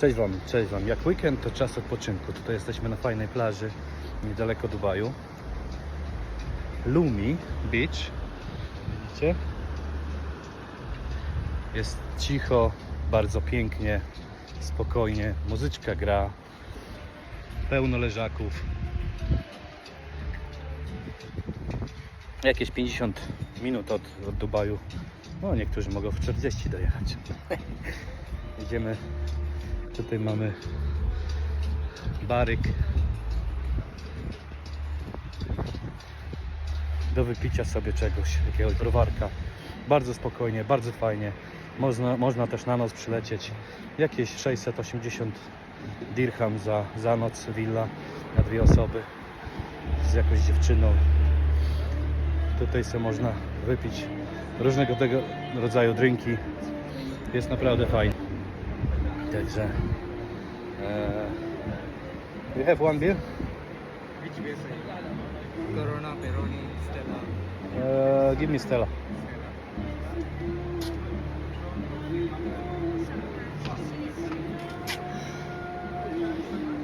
Cześć Wam, cześć Wam. Jak weekend to czas odpoczynku. Tutaj jesteśmy na fajnej plaży niedaleko Dubaju. Lumi Beach. Widzicie? Jest cicho, bardzo pięknie, spokojnie. Muzyczka gra. Pełno leżaków. Jakieś 50 minut od, od Dubaju. No, niektórzy mogą w 40 dojechać. Idziemy. Tutaj mamy baryk do wypicia sobie czegoś, jakiegoś browarka. Bardzo spokojnie, bardzo fajnie. Można, można też na noc przylecieć. Jakieś 680 dirham za, za noc willa na dwie osoby z jakąś dziewczyną. Tutaj sobie można wypić różnego tego rodzaju drinki. Jest naprawdę fajnie. Także. Uh, you have one beer? Which beer, sir? Corona, Peroni, Stella. Uh, give me Stella.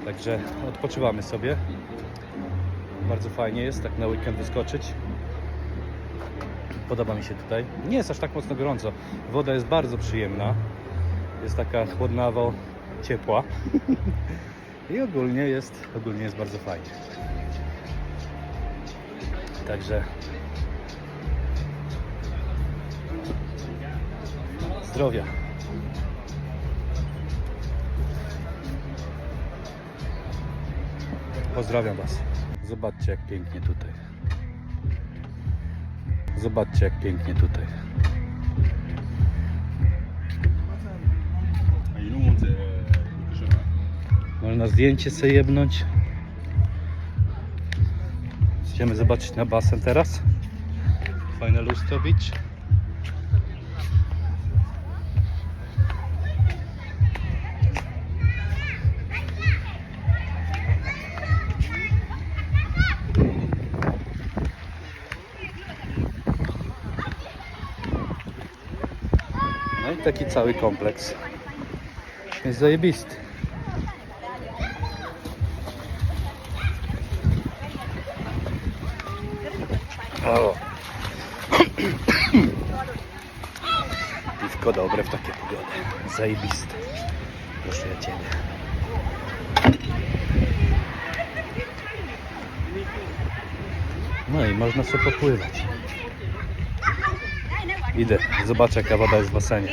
Także odpoczywamy sobie. Bardzo fajnie jest tak na weekend wyskoczyć. Podoba mi się tutaj. Nie jest aż tak mocno gorąco. Woda jest bardzo przyjemna. Jest taka chłodnawo ciepła. I ogólnie jest, ogólnie jest bardzo fajnie. Także zdrowia. Pozdrawiam Was. Zobaczcie jak pięknie tutaj. Zobaczcie jak pięknie tutaj. Można zdjęcie sobie jebnąć. Idziemy zobaczyć na basen teraz. Fajne lustro beach. No i taki cały kompleks. Jest zajebisty. O. Piwko dobre w takie pogody. Zajebiste. Proszę ja Ciebie. No i można sobie popływać. Idę, zobaczę jaka woda jest w basenie.